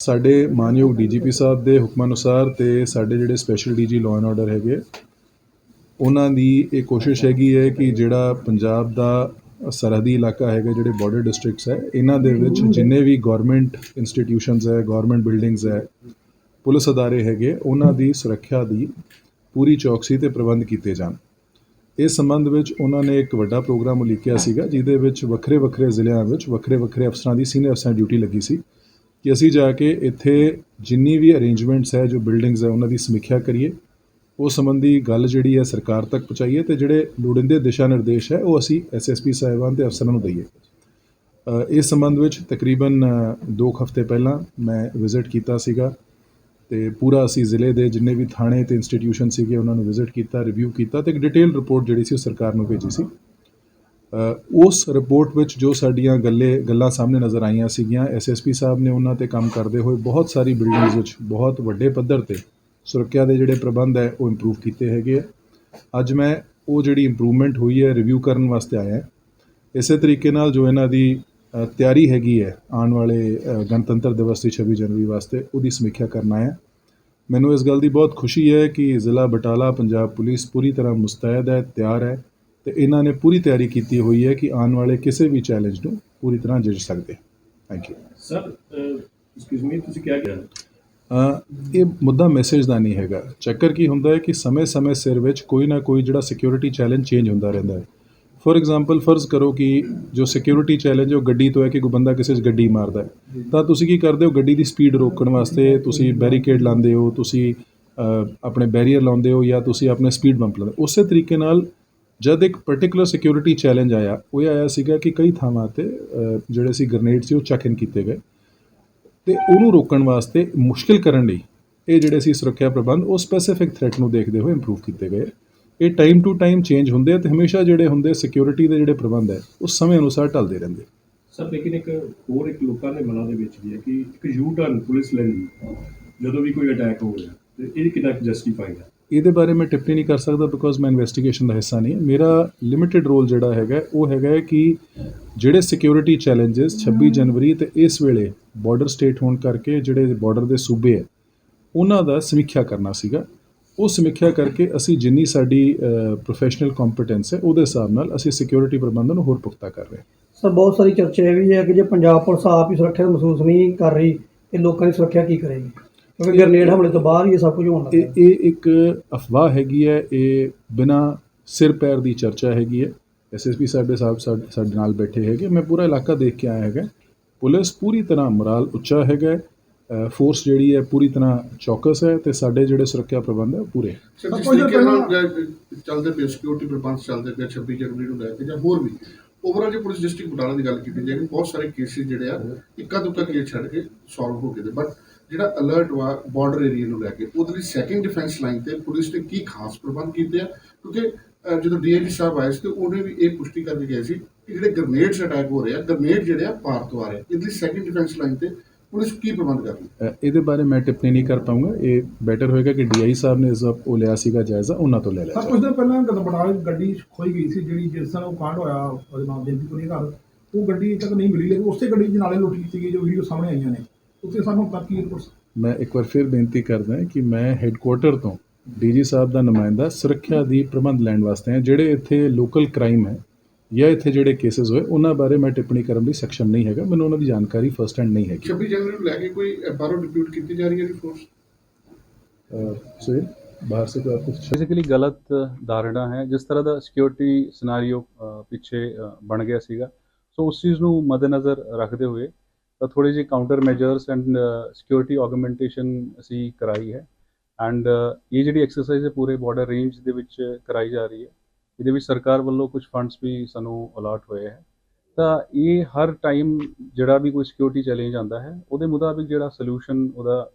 ਸਾਡੇ ਮਾਨਯੋਗ ਡੀਜੀਪੀ ਸਾਹਿਬ ਦੇ ਹੁਕਮ ਅਨੁਸਾਰ ਤੇ ਸਾਡੇ ਜਿਹੜੇ special DG law and order ਹੈਗੇ ਉਹਨਾਂ ਦੀ ਇਹ ਕੋਸ਼ਿਸ਼ ਹੈਗੀ ਹੈ ਕਿ ਜਿਹੜਾ ਪੰਜਾਬ ਦਾ ਸਰਹੱਦੀ ਇਲਾਕਾ ਹੈਗਾ, ਜਿਹੜੇ ਬਾਰਡਰ ਡਿਸਟ੍ਰਿਕਟਸ ਹੈ, ਇਹਨਾਂ ਦੇ ਵਿੱਚ ਜਿੰਨੇ ਵੀ ਗਵਰਨਮੈਂਟ ਇੰਸਟੀਟਿਊਸ਼ਨਸ ਹੈ ਗਵਰਨਮੈਂਟ ਬਿਲਡਿੰਗਸ ਹੈ, ਪੁਲਿਸ ਅਦਾਰੇ ਹੈਗੇ, ਉਹਨਾਂ ਦੀ ਸੁਰੱਖਿਆ ਦੀ ਪੂਰੀ ਚੌਕਸੀ ਤੇ ਪ੍ਰਬੰਧ ਕੀਤੇ ਜਾਣ। ਇਸ ਸੰਬੰਧ ਵਿੱਚ ਉਹਨਾਂ ਨੇ ਇੱਕ ਵੱਡਾ ਪ੍ਰੋਗਰਾਮ ਉਲੀਕਿਆ ਸੀਗਾ, ਜਿਹਦੇ ਵਿੱਚ ਵੱਖਰੇ ਵੱਖਰੇ ਜ਼ਿਲ੍ਹਿਆਂ ਵਿੱਚ ਵੱਖਰੇ ਵੱਖਰੇ ਅਫਸਰਾਂ ਦੀ ਸੀਨੀਅਰ ਅਫਸਰਾਂ ਦੀ ਡਿਊਟੀ ਲੱਗੀ ਸੀ। ਕਿ ਅਸੀਂ ਜਾ ਕੇ ਇੱਥੇ ਜਿੰਨੀ ਵੀ ਅਰੇਂਜਮੈਂਟਸ ਹੈ, ਜੋ ਬਿਲਡਿੰਗਸ ਹੈ, ਉਹਨਾਂ ਦੀ ਸਮੀਖਿਆ ਕਰੀਏ। ਉਹ ਸੰਬੰਧੀ ਗੱਲ ਜਿਹੜੀ ਹੈ, ਸਰਕਾਰ ਤੱਕ ਪਹੁੰਚਾਈਏ ਤੇ ਜਿਹੜੇ ਲੋੜੀਂਦੇ ਦਿਸ਼ਾ ਨਿਰਦੇਸ਼ ਹੈ, ਉਹ ਅਸੀਂ ਐਸਐਸਪੀ ਸਾਹਿਬਾਨ ਤੇ ਅਫਸਰਾਂ ਨੂੰ ਦਈਏ। ਇਸ ਸੰਬੰਧ ਵਿੱਚ ਤਕਰੀਬਨ 2 ਹਫ਼ਤੇ ਪਹਿਲਾਂ ਮੈਂ ਵਿਜ਼ਿਟ ਕੀਤਾ ਸੀਗਾ ਤੇ ਪੂਰਾ ਅਸੀਂ ਜ਼ਿਲ੍ਹੇ ਦੇ ਜਿੰਨੇ ਵੀ ਥਾਣੇ ਤੇ ਇੰਸਟੀਟਿਊਸ਼ਨ ਸੀਗੇ, ਉਹਨਾਂ ਨੂੰ ਵਿਜ਼ਿਟ ਕੀਤਾ ਰਿਵਿਊ ਕੀਤਾ ਤੇ ਇੱਕ ਡਿਟੇਲ ਰਿਪੋਰਟ ਜਿਹੜੀ ਸੀ, ਉਹ ਸਰਕਾਰ ਨੂੰ ਭੇਜੀ ਸੀ। ਉਸ ਰਿਪੋਰਟ ਵਿੱਚ ਜੋ ਸਾਡੀਆਂ ਗੱਲੇ, ਗੱਲਾਂ ਸਾਹਮਣੇ ਨਜ਼ਰ ਆਈਆਂ ਸੀਗੀਆਂ ਐਸਐਸਪੀ ਸਾਹਿਬ ਨੇ ਉਹਨਾਂ ਤੇ ਕੰਮ ਕਰਦੇ ਹੋਏ ਬਹੁਤ ਸਾਰੀ ਬਿਲਡਿੰਗਸ ਵਿੱਚ, ਬਹੁਤ ਵੱਡੇ ਪੱਧਰ ਤੇ ਸੁਰੱਖਿਆ ਦੇ ਜਿਹੜੇ ਪ੍ਰਬੰਧ ਹੈ, ਉਹ ਇੰਪਰੂਵ ਕੀਤੇ ਹੈਗੇ ਆ। ਅੱਜ ਮੈਂ ਉਹ ਜਿਹੜੀ ਇੰਪਰੂਵਮੈਂਟ ਹੋਈ ਹੈ ਰਿਵਿਊ ਕਰਨ ਵਾਸਤੇ ਆਇਆ ਇਸੇ ਤਰੀਕੇ ਨਾਲ ਜੋ ਇਹਨਾਂ ਦੀ ਤਿਆਰੀ ਹੈਗੀ ਹੈ, ਆਉਣ ਵਾਲੇ ਗਣਤੰਤਰ ਦਿਵਸ ਦੀ 26 ਜਨਵਰੀ ਵਾਸਤੇ, ਉਹਦੀ ਸਮੀਖਿਆ ਕਰਨ ਆਇਆ ਮੈਨੂੰ ਇਸ ਗੱਲ ਦੀ ਬਹੁਤ ਖੁਸ਼ੀ ਹੈ ਕਿ ਜ਼ਿਲ੍ਹਾ ਬਟਾਲਾ ਪੰਜਾਬ ਪੁਲਿਸ ਪੂਰੀ ਤਰ੍ਹਾਂ ਮੁਸਤੈਦ ਹੈ, ਤਿਆਰ ਹੈ। ਤੇ ਇਹਨਾਂ ਨੇ ਪੂਰੀ ਤਿਆਰੀ ਕੀਤੀ ਹੋਈ ਹੈ ਕਿ ਆਉਣ ਵਾਲੇ ਕਿਸੇ ਵੀ ਚੈਲੰਜ ਨੂੰ ਪੂਰੀ ਤਰ੍ਹਾਂ ਜੱਜ ਸਕਦੇ thank you sir excuse me ਤੁਸੀਂ ਕਿਹਾ ਗਿਆ ਅ, ਇਹ ਮੁੱਦਾ ਮੈਸੇਜ ਦਾ ਨਹੀਂ ਹੈਗਾ। ਚੱਕਰ ਕੀ ਹੁੰਦਾ ਹੈ ਕਿ ਸਮੇਂ-ਸਮੇਂ ਸਿਰ ਵਿੱਚ ਕੋਈ ਨਾ ਕੋਈ ਜਿਹੜਾ ਸਿਕਿਉਰਿਟੀ ਚੈਲੰਜ ਚੇਂਜ ਹੁੰਦਾ ਰਹਿੰਦਾ ਹੈ। ਫੋਰ ਐਗਜ਼ਾਮਪਲ ਫਰਜ਼ ਕਰੋ ਕਿ ਜੋ ਸਿਕਿਉਰਿਟੀ ਚੈਲੰਜ ਉਹ ਗੱਡੀ ਤੋਂ ਹੈ ਕਿ ਕੋਈ ਬੰਦਾ ਕਿਸੇ 'ਚ ਗੱਡੀ ਮਾਰਦਾ ਹੈ। ਤਾਂ ਤੁਸੀਂ ਕੀ ਕਰਦੇ ਹੋ? ਗੱਡੀ ਦੀ ਸਪੀਡ ਰੋਕਣ ਵਾਸਤੇ ਤੁਸੀਂ ਬੈਰੀਕੇਡ ਲਾਉਂਦੇ ਹੋ ਤੁਸੀਂ ਆਪਣੇ ਬੈਰੀਅਰ ਲਾਉਂਦੇ ਹੋ ਜਾਂ ਤੁਸੀਂ ਆਪਣੇ ਸਪੀਡ ਬੰਪ ਲਾਉਂਦੇ ਹੋ। ਉਸੇ ਤਰੀਕੇ ਨਾਲ ਜਦ ਇੱਕ ਪਾਰਟਿਕੂਲਰ ਸਿਕਿਉਰਿਟੀ ਚੈਲੰਜ ਆਇਆ, ਉਹ ਇਹ ਆਇਆ ਸੀਗਾ ਕਿ ਕਈ ਥਾਵਾਂ ਤੇ ਜਿਹੜੇ ਸੀ ਗ੍ਰੇਨੇਡ ਸੀ, ਉਹ ਚੈੱਕ ਇਨ ਕੀਤੇ ਗਏ ਤੇ ਉਹਨੂੰ ਰੋਕਣ ਵਾਸਤੇ ਮੁਸ਼ਕਿਲ ਕਰਨ ਲਈ ਇਹ ਜਿਹੜੇ ਸੀ ਸੁਰੱਖਿਆ ਪ੍ਰਬੰਧ, ਉਹ ਸਪੈਸੀਫਿਕ ਥ੍ਰੈਟ ਨੂੰ ਦੇਖਦੇ ਹੋਏ ਇੰਪਰੂਵ ਕੀਤੇ ਗਏ। ਇਹ ਟਾਈਮ ਟੂ ਟਾਈਮ ਚੇਂਜ ਹੁੰਦੇ ਆ ਤੇ ਹਮੇਸ਼ਾ ਜਿਹੜੇ ਹੁੰਦੇ ਸਿਕਿਉਰਿਟੀ ਦੇ ਜਿਹੜੇ ਪ੍ਰਬੰਧ ਹੈ, ਉਹ ਸਮੇਂ ਅਨੁਸਾਰ ਢਲਦੇ ਰਹਿੰਦੇ। ਸਰ, ਲੇਕਿਨ ਇੱਕ ਹੋਰ ਇੱਕ ਲੋਕਾਂ ਦੇ ਮਨਾਂ ਦੇ ਵਿੱਚ ਵੀ ਹੈ ਕਿ ਇੱਕ ਯੂ ਟਰਨ ਪੁਲਿਸ ਲੈਂਦੀ ਜਦੋਂ ਵੀ ਕੋਈ ਅਟੈਕ ਹੋ ਰਿਹਾ, ਤੇ ਇਹ ਕਿੰਨਾ ਜਸਟੀਫਾਈਡ ਹੈ? ਇਹਦੇ ਬਾਰੇ ਮੈਂ ਟਿੱਪਣੀ ਨਹੀਂ ਕਰ ਸਕਦਾ ਬਿਕੋਜ਼ ਮੈਂ ਇਨਵੈਸਟੀਗੇਸ਼ਨ ਦਾ ਹਿੱਸਾ ਨਹੀਂ। ਮੇਰਾ ਲਿਮਿਟਿਡ ਰੋਲ ਜਿਹੜਾ ਹੈਗਾ ਉਹ ਹੈਗਾ ਹੈ ਕਿ ਜਿਹੜੇ ਸਿਕਿਉਰਿਟੀ ਚੈਲੰਜਸ 26 ਜਨਵਰੀ ਤੇ ਇਸ ਵੇਲੇ ਬਾਰਡਰ ਸਟੇਟ ਹੋਣ ਕਰਕੇ ਜਿਹੜੇ ਬਾਰਡਰ ਦੇ ਸੂਬੇ ਹੈ ਉਹਨਾਂ ਦਾ ਸਮੀਖਿਆ ਕਰਨਾ ਸੀਗਾ। ਉਹ ਸਮੀਖਿਆ ਕਰਕੇ ਅਸੀਂ ਜਿੰਨੀ ਸਾਡੀ ਪ੍ਰੋਫੈਸ਼ਨਲ ਕੰਪੀਟੈਂਸ ਹੈ ਉਹਦੇ ਹਿਸਾਬ ਨਾਲ ਅਸੀਂ ਸਿਕਿਉਰਿਟੀ ਪ੍ਰਬੰਧਨ ਨੂੰ ਹੋਰ ਪੁਖਤਾ ਕਰ ਰਹੇ ਹਾਂ। ਸਰ ਬਹੁਤ ਸਾਰੀ ਚਰਚਾ ਇਹ ਵੀ ਹੈ ਕਿ ਜੇ ਪੰਜਾਬ ਪੁਲਿਸ ਆਪ ਹੀ ਸੁਰੱਖਿਆ ਮਹਿਸੂਸ ਨਹੀਂ ਕਰ ਰਹੀ ਤੇ ਲੋਕਾਂ ਦੀ ਸੁਰੱਖਿਆ ਕੀ ਕਰੇਗੀ? ਕਿਉਂਕਿ ਗ੍ਰਨੇਡ ਹਮਲੇ ਤੋਂ ਬਾਅਦ ਹੀ ਇਹ ਸਭ ਕੁਝ ਹੋਣ ਲੱਗਾ ਇਹ ਇੱਕ ਅਫਵਾਹ ਹੈਗੀ ਹੈ ਇਹ ਬਿਨਾ ਸਿਰ ਪੈਰ ਦੀ ਚਰਚਾ ਹੈਗੀ ਹੈ। ਐਸਐਸਪੀ ਸਾਡੇ ਸਾਹਿਬ ਸਾਡੇ ਨਾਲ ਬੈਠੇ ਹੈਗੇ ਮੈਂ ਪੂਰਾ ਇਲਾਕਾ ਦੇਖ ਕੇ ਆਇਆ ਹੈਗਾ। ਪੁਲਿਸ ਪੂਰੀ ਤਰ੍ਹਾਂ ਮੋਰਾਲ ਉੱਚਾ ਹੈਗਾ। ਫੋਰਸ ਜਿਹੜੀ ਹੈ ਪੂਰੀ ਤਰ੍ਹਾਂ ਚੌਕਸ ਹੈ ਤੇ ਸਾਡੇ ਜਿਹੜੇ ਸੁਰੱਖਿਆ ਪ੍ਰਬੰਧ ਹੈ ਉਹ ਪੂਰੇ ਚੱਲਦੇ ਪਏ ਸਿਕਿਉਰਿਟੀ ਪ੍ਰਬੰਧ ਚੱਲਦੇ ਪਏ 26 ਜਨਵਰੀ ਨੂੰ ਲੈ ਕੇ ਜਾਂ ਹੋਰ ਵੀ ਓਵਰਆਲ ਜੇ ਪੁਲਿਸ ਡਿਸਟ੍ਰਿਕਟ ਬਟਾਲਾ ਦੀ ਗੱਲ ਕੀਤੀ ਜਾਏ ਬਹੁਤ ਸਾਰੇ ਕੇਸਿਸ ਜਿਹੜੇ ਆ ਇੱਕਾ ਦੁੱਕਾ ਕੇਸ ਛੱਡ ਕੇ ਸੋਲਵ ਹੋ ਗਏ ਨੇ। ਬਟ ਜਿਹੜਾ ਅਲਰਟ ਵਾ ਬਾਰਡਰ ਏਰੀਆ ਨੂੰ ਲੈ ਕੇ ਉਹਦੇ ਲਈ ਸੈਕਿੰਡ ਡਿਫੈਂਸ ਲਾਈਨ ਤੇ ਪੁਲਿਸ ਨੇ ਕੀ ਖਾਸ ਪ੍ਰਬੰਧ ਕੀਤੇ ਆ? ਕਿਉਂਕਿ ਜਦੋਂ ਡੀਆਈਜੀ ਸਾਹਿਬ ਆਏ ਸੀ ਤੇ ਉਹਨੇ ਵੀ ਇਹ ਪੁਸ਼ਟੀ ਕਰਕੇ ਗਏ ਸੀ ਕਿ ਜਿਹੜੇ ਗ੍ਰਨੇਡਸ ਅਟੈਕ ਹੋ ਰਹੇ ਆ ਗ੍ਰਨੇਡ ਜਿਹੜੇ ਆ ਪਾਰ ਤੋਂ ਆ ਰਹੇ ਇਹਦੇ ਲਈ ਸੈਕਿੰਡ ਡਿਫੈਂਸ ਲਾਈਨ ਤੇ ਪੁਲਿਸ ਕੀ ਪ੍ਰਬੰਧ ਕਰ ਰਹੀ ਹੈ? ਇਹਦੇ ਬਾਰੇ ਮੈਂ ਟਿੱਪਣੀ ਨਹੀਂ ਕਰ ਪਾਉਂਗਾ ਇਹ ਬੈਟਰ ਹੋਏਗਾ ਕਿ ਡੀਆਈ ਸਾਹਿਬ ਨੇ ਇਸ ਵਕਤ ਉਹ ਲਿਆ ਸੀਗਾ ਜਾਇਜ਼ਾ ਉਹਨਾਂ ਤੋਂ ਲੈ ਲਿਆ ਸਰ। ਕੁਝ ਦਿਨ ਪਹਿਲਾਂ ਗਦਬੜਾ ਗੱਡੀ ਖੋਈ ਗਈ ਸੀ ਜਿਹੜੀ ਜਿਸ ਨਾਲ ਉਹ ਕਾਂਡ ਹੋਇਆ ਉਹਦੇ ਨਾਮ ਜੰਤੀ ਪੁਰੀ ਘਰ ਉਹ ਗੱਡੀ ਅਜੇ ਤੱਕ ਨਹੀਂ ਮਿਲੀ ਲੇਕਿਨ ਉਸੇ ਗੱਡੀ ਦੇ ਨਾਲੇ ਲੁੱਟ ਗਈ ਜੋ ਵੀਡੀਓ ਸਾਹਮਣੇ ਆਈਆਂ ਨੇ। ਉੱਥੇ ਸਾਨੂੰ ਬਾਕੀ ਰਿਪੋਰਟਸ ਮੈਂ ਇੱਕ ਵਾਰ ਫਿਰ ਬੇਨਤੀ ਕਰਦਾ ਕਿ ਮੈਂ ਹੈੱਡਕੁਆਰਟਰ ਤੋਂ ਡੀਜੀ ਸਾਹਿਬ ਦਾ ਨੁਮਾਇੰਦਾ ਸੁਰੱਖਿਆ ਦੀ ਪ੍ਰਬੰਧ ਲੈਣ ਵਾਸਤੇ ਹੈ। ਜਿਹੜੇ ਇੱਥੇ ਲੋਕਲ ਕ੍ਰਾਈਮ ਹੈ ਜਾਂ ਇੱਥੇ ਜਿਹੜੇ ਕੇਸਸ ਹੋਏ ਉਹਨਾਂ ਬਾਰੇ ਮੈਂ ਟਿੱਪਣੀ ਕਰਨ ਲਈ ਸક્ષਮ ਨਹੀਂ ਹੈਗਾ। ਮੈਨੂੰ ਉਹਨਾਂ ਦੀ ਜਾਣਕਾਰੀ ਫਰਸਟ ਹੈਂਡ ਨਹੀਂ ਹੈਗੀ। 26 ਜਨਵਰੀ ਨੂੰ ਲੈ ਕੇ ਕੋਈ ਬਾਹਰੋਂ ਡਿਪਿਊਟ ਕੀਤੀ ਜਾ ਰਹੀ ਹੈ ਰਿਪੋਰਟ ਸੋ ਬਾਹਰ ਸੇ ਕੋਈ ਕੁਝ ਬੇਸਿਕਲੀ ਗਲਤ ਧਾਰਣਾ ਹੈ। ਜਿਸ ਤਰ੍ਹਾਂ ਦਾ ਸਿਕਿਉਰਿਟੀ ਸਿਨਾਰੀਓ ਪਿੱਛੇ ਬਣ ਗਿਆ ਸੀਗਾ। ਸੋ ਉਸ ਚੀਜ਼ ਨੂੰ ਮੱਦੇਨਜ਼ਰ ਰੱਖਦੇ ਹੋਏ ਤਾਂ ਥੋੜੀ ਜਿਹੇ counter measures and security augmentation ਅਸੀਂ ਕਰਾਈ ਹੈ। ਐਂਡ uh, ਇਹ ਜਿਹੜੀ ਐਕਸਰਸਾਈਜ਼ ਹੈ ਪੂਰੇ ਬਾਰਡਰ ਰੇਂਜ ਦੇ ਵਿੱਚ ਕਰਾਈ ਜਾ ਰਹੀ ਹੈ। ਇਹਦੇ ਵਿੱਚ ਸਰਕਾਰ ਵੱਲੋਂ ਕੁਝ ਫੰਡਸ ਵੀ ਸਾਨੂੰ ਅਲਾਟ ਹੋਏ ਹੈ। ਤਾਂ ਇਹ ਹਰ ਟਾਈਮ ਜਿਹੜਾ ਵੀ ਕੋਈ ਸਿਕਿਉਰਿਟੀ ਚੈਲੰਜ ਆਉਂਦਾ ਹੈ, ਉਹਦੇ ਮੁਤਾਬਿਕ ਜਿਹੜਾ ਸੋਲੂਸ਼ਨ ਉਹਦਾ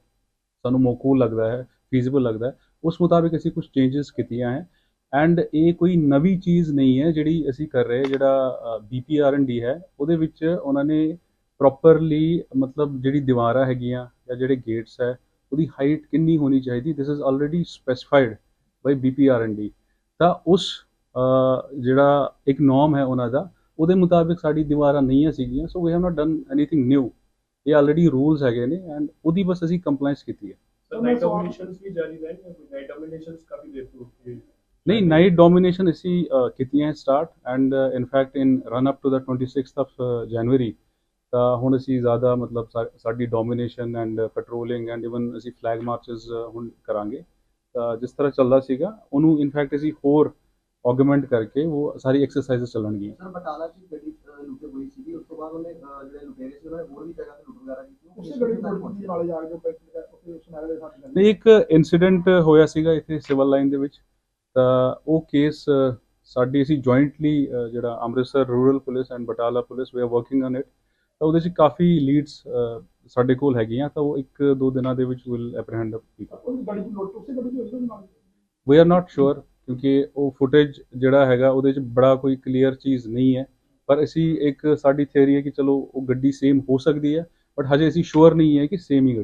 ਸਾਨੂੰ ਮੌਕੂਲ ਲੱਗਦਾ ਹੈ ਫੀਜ਼ੀਬਲ ਲੱਗਦਾ ਹੈ, ਉਸ ਮੁਤਾਬਿਕ ਅਸੀਂ ਕੁਝ ਚੇਂਜਸ ਕੀਤੀਆਂ ਹੈ। ਐਂਡ ਇਹ ਕੋਈ ਨਵੀਂ ਚੀਜ਼ ਨਹੀਂ ਹੈ ਜਿਹੜੀ ਅਸੀਂ ਕਰ ਰਹੇ, ਜਿਹੜਾ ਬੀਪੀਆਰ ਐਂਡ ਡੀ ਹੈ, ਉਹਦੇ ਵਿੱਚ ਉਹਨਾਂ ਨੇ ਪ੍ਰੋਪਰਲੀ ਮਤਲਬ ਜਿਹੜੀ ਦੀਵਾਰਾਂ ਹੈਗੀਆਂ ਜਾਂ ਜਿਹੜੇ ਗੇਟਸ ਹੈ ਉਹਦੀ ਹਾਈਟ ਕਿੰਨੀ ਹੋਣੀ ਚਾਹੀਦੀ? This is already specified by BPRND ਤਾਂ ਉਸ ਜਿਹੜਾ ਇੱਕ ਨੋਰਮ ਹੈ ਉਹਨਾਂ ਦਾ ਉਹਦੇ ਮੁਤਾਬਿਕ ਸਾਡੀ ਦੀਵਾਰਾਂ ਨਹੀਂ ਸੀਗੀਆਂ so we have not done anything new ਇਹ ਆਲਰੇਡੀ ਰੂਲਸ ਹੈਗੇ ਨੇ ਐਂਡ ਉਹਦੀ ਬਸ ਅਸੀਂ ਕੰਪਲਾਈਂਸ ਕੀਤੀ ਹੈ। ਨਹੀਂ ਨਾਈਟ ਡੋਮੀਨੇਸ਼ਨ ਅਸੀਂ ਕੀਤੀਆਂ start and in fact in run up to the 26th of January ਤਾਂ ਹੁਣ ਅਸੀਂ ਜ਼ਿਆਦਾ ਮਤਲਬ ਸਾ- ਸਾਡੀ domination and patrolling and even ਅਸੀਂ ਫਲੈਗ ਮਾਰਚਸ ਹੁਣ ਕਰਾਂਗੇ। ਤਾਂ ਜਿਸ ਤਰ੍ਹਾਂ ਚੱਲਦਾ ਸੀਗਾ ਉਹਨੂੰ ਇਨ ਫੈਕਟ ਅਸੀਂ ਹੋਰ ਆਗੂਮੈਂਟ ਕਰਕੇ ਉਹ ਸਾਰੀ ਐਕਸਰਸਾਈਜ਼ਸ ਚੱਲਣਗੀਆਂ। ਸਰ ਬਟਾਲਾ ਚ ਗੱਡੀ ਲੁੱਟ ਹੋਈ ਸੀਗੀ ਉਸ ਤੋਂ ਬਾਅਦ ਉਹਨੇ ਜਿਹੜੇ ਲੁਟੇਰੇ ਸੀ ਉਹਨਾਂ ਨੇ ਹੋਰ ਵੀ ਜਗ੍ਹਾ ਤੇ ਲੁੱਟ ਵਗੈਰਾ ਕੀਤੀ। ਉਸੇ ਗੱਡੀ ਕੀਤੀ ਨਾਲੇ ਜਾ ਕੇ ਉੱਥੇ ਸੁਨਾਰੇ ਦੇ ਸਾਥ ਨਹੀਂ ਇੱਕ ਇਨਸੀਡੈਂਟ ਹੋਇਆ ਸੀਗਾ ਇੱਥੇ ਸਿਵਲ ਲਾਈਨ ਦੇ ਵਿੱਚ। ਤਾਂ ਉਹ ਕੇਸ ਸਾਡੀ ਅਸੀਂ ਜੁਆਇੰਟਲੀ ਜਿਹੜਾ Amritsar rural police and Batala police we are working on it ਤਾਂ ਉਹਦੇ 'ਚ ਕਾਫੀ ਲੀਡਸ ਸਾਡੇ ਕੋਲ ਹੈਗੀਆਂ ਤਾਂ ਉਹ ਇੱਕ ਦੋ ਦਿਨਾਂ ਦੇ ਵਿੱਚ ਵਿਲ ਐਪਰੀਹੈਂਡ ਪੀਪਲ ਉਹਦੇ ਨਾਲ ਵੀ ਆਰ ਨਾਟ ਸ਼ੋਰ ਕਿਉਂਕਿ ਉਹ ਫੁਟੇਜ ਜਿਹੜਾ ਹੈਗਾ ਉਹਦੇ 'ਚ ਬੜਾ ਕੋਈ ਕਲੀਅਰ ਚੀਜ਼ ਨਹੀਂ ਹੈ। ਪਰ ਅਸੀਂ ਇੱਕ ਸਾਡੀ ਥਿਉਰੀ ਹੈ ਕਿ ਚਲੋ ਉਹ ਗੱਡੀ ਸੇਮ ਹੋ ਸਕਦੀ ਹੈ ਬਟ ਹਜੇ ਅਸੀਂ ਸ਼ੋਰ ਨਹੀਂ ਹੈ ਕਿ ਸੇਮ ਹੀ ਗੱਡੀ